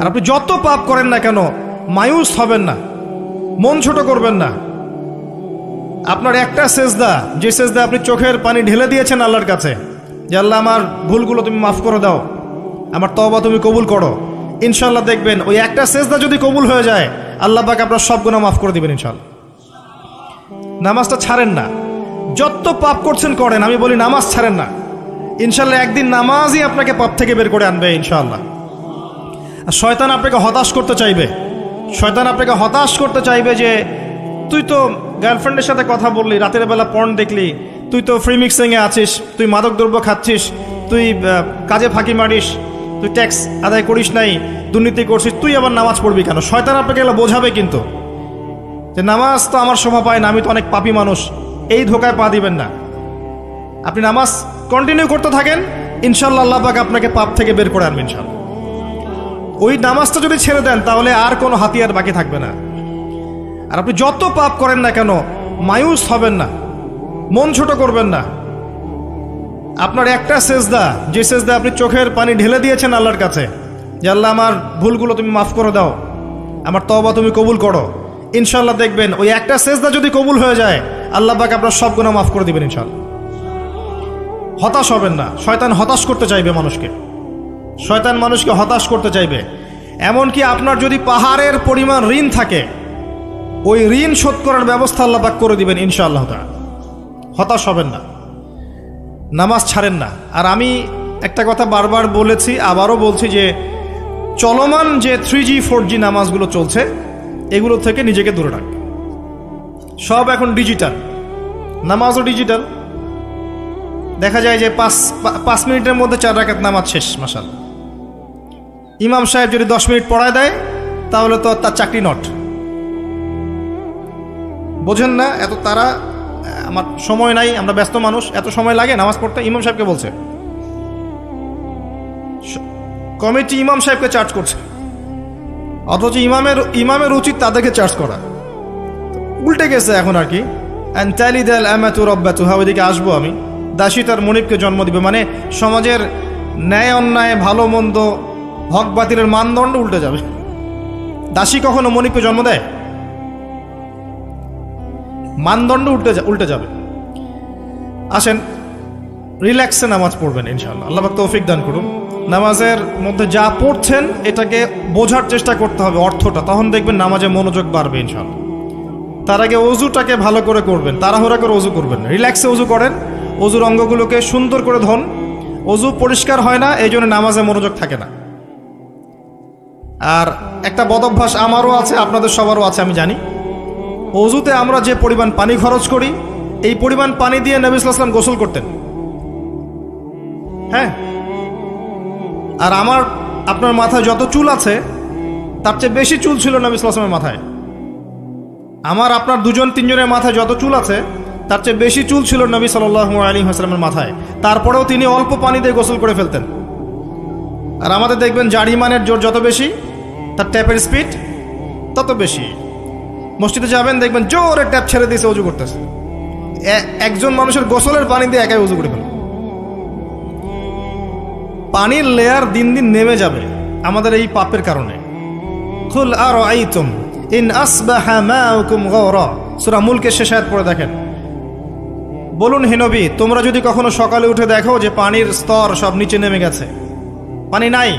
আর আপনি যত পাপ করেন না কেন, মায়ুস হবেন না, মন ছোট করবেন না। আপনার একটা সেজদা, যে সেজদা আপনি চোখের পানি ঢেলে দিয়েছেন আল্লাহর কাছে, যে আল্লাহ আমার ভুলগুলো তুমি মাফ করে দাও, আমার তবা তুমি কবুল করো। ইনশাল্লাহ দেখবেন, ওই একটা সেজদা যদি কবুল হয়ে যায়, আল্লাহ পাক আপনার সব গুণা মাফ করে দিবেন ইনশাল্লাহ নামাজটা ছাড়েন না। যত পাপ করছেন করেন, আমি বলি নামাজ ছাড়েন না। ইনশাল্লাহ একদিন নামাজই আপনাকে পাপ থেকে বের করে আনবে ইনশাল্লাহ শয়তান আপনাকে হতাশ করতে চাইবে। শয়তান আপনাকে হতাশ করতে চাইবে যে, তুই তো গার্লফ্রেন্ডের সাথে কথা বললি, রাতের বেলা পর্ন দেখলি, তুই তো ফ্রি মিক্সিংয়ে আছিস, তুই মাদক দ্রব্য খাচ্ছিস, তুই কাজে ফাঁকি মারিস, তুই ট্যাক্স আদায় করিস নাই, দুর্নীতি করছিস, তুই আবার নামাজ পড়বি কেন? শয়তান আপনাকে এগুলো বোঝাবে কিন্তু। যে নামাজ তো আমার শোভা পায় না, আমি তো অনেক পাপী মানুষ, এই ধোকায় পা দিবেন না। আপনি নামাজ কন্টিনিউ করতে থাকেন ইনশাল্লাহ আল্লাহ পাক আপনাকে পাপ থেকে বের করে আনবেন ইনশাল্লাহ ওই নামাজটা যদি ছেড়ে দেন, তাহলে আর কোনো হাতিয়ার বাকি থাকবে না। আর আপনি যত পাপ করেন না কেন, মায়ুস হবেন না, মন ছোট করবেন না। আপনার একটা সেজদা, যে সেজদা আপনি চোখের পানি ঢেলে দিয়েছেন আল্লাহর কাছে, যে আল্লাহ আমার ভুলগুলো তুমি মাফ করে দাও, আমার তবা তুমি কবুল করো। ইনশাল্লাহ দেখবেন, ওই একটা সেজদা যদি কবুল হয়ে যায়, আল্লাহ পাক আপনার সব গুণা মাফ করে দিবেন ইনশাল্লাহ হতাশ হবেন না, শয়তান হতাশ করতে চাইবে মানুষকে। শয়তান মানুষকে হতাশ করতে চাইবে। এমনকি আপনার যদি পাহাড়ের পরিমাণ ঋণ থাকে, ওই ঋণ শোধ করার ব্যবস্থা আল্লাহ পাক করে দিবেন ইনশাআল্লাহ তাআলা। হতাশ হবেন না। নামাজ ছাড়েন না। আর আমি একটা কথা বারবার বলেছি, আবারও বলছি যে চলমান যে থ্রি জি ফোর জি নামাজগুলো চলছে, এগুলো থেকে নিজেকে দূরে রাখ। সব এখন ডিজিটাল। নামাজও ডিজিটাল। দেখা যায় যে পাঁচ পাঁচ মিনিটের মধ্যে চার রাকাত নামাজ শেষ মাসাল ইমাম সাহেব যদি দশ মিনিট পড়ায় দেয়, তাহলে তো তার চাকরি নট। বোঝেন না, এত তারা আমার সময় নাই, আমরা ব্যস্ত মানুষ, এত সময় লাগে নামাজ পড়তে? ইমাম সাহেবকে বলছে। কমিটি ইমাম সাহেবকে চার্জ করছে। অথচ ইমামের ইমামের উচিত তাদেরকে চার্জ করা। উল্টে গেছে এখন আর কি। হা ওইদিকে আসব আমি। দাসী তার মনিবকে জন্ম দিবে। মানে সমাজের ন্যায় অন্যায় ভালো মন্দ হক বাতিলের মানদণ্ড উল্টে যাবে। দাসী কখনো মনিবকে জন্ম দেয়? মানদণ্ড উল্টে উল্টে যাবে। আসেন, রিল্যাক্সে নামাজ পড়বেন ইনশাল্লাহ আল্লাহ তৌফিক দান করুন। নামাজের মধ্যে যা পড়ছেন, এটাকে বোঝার চেষ্টা করতে হবে অর্থটা। তখন দেখবেন নামাজে মনোযোগ বাড়বে ইনশাল্লাহ তার আগে অজুটাকে ভালো করে করবেন, তাড়াহুড়া করে অজু করবেন রিল্যাক্সে অজু করেন, অজুর অঙ্গগুলোকে সুন্দর করে ধন। অজু পরিষ্কার হয় না এই জন্য নামাজে মনোযোগ থাকে না। আর একটা বদভ্যাস আমারও আছে, আপনাদের সবারও আছে, আমি জানি। অজুতে আমরা যে পরিমাণ পানি খরচ করি, এই পরিমাণ পানি দিয়ে নবী গোসল করতেন। হ্যাঁ? আর আমার, আপনার মাথায় যত চুল আছে, তার চেয়ে বেশি চুল ছিল নবী মাথায়। আমার, আপনার দুজন, তিনজনের মাথায় যত চুল আছে, তার চেয়ে বেশি চুল ছিল নবী সাল আলী হাসলামের মাথায়। তারপরেও তিনি অল্প পানি দিয়ে গোসল করে ফেলতেন। আর আমাদের দেখবেন, জারিমানের জোর যত বেশি তার ট্যাপের স্পিড তত বেশি। মসজিদে যাবেন, দেখবেন জোরে ট্যাপ ছেড়ে দিয়েছে উজু করতেছে। একজন মানুষের গোসলের পানি দিয়ে একাই উজু করে ফেলে। পানির লেয়ার দিন দিন নেমে যাবে আমাদের এই পাপের কারণে। খুল আর আইতুম ইন আসবাহা মাউকুম গাওরা। সূরা মুলকের শেষ আয়াত পড়ে দেখেন। বলুন, হে নবী, তোমরা যদি কখনো সকালে উঠে দেখো যে পানির স্তর সব নিচে নেমে গেছে। পানি নাই।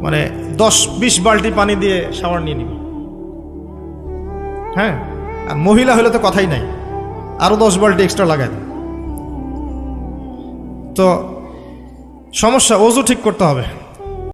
মানে দশ, বিশ বাল্টি পানি দিয়ে শাওয়ার নিয়ে নিবি। হ্যাঁ? আর মহিলা হলে তো কথাই নাই। আরও দশ বাল্টি এক্সট্রা লাগাই। তো সমস্যা, ওজু ঠিক করতে হবে।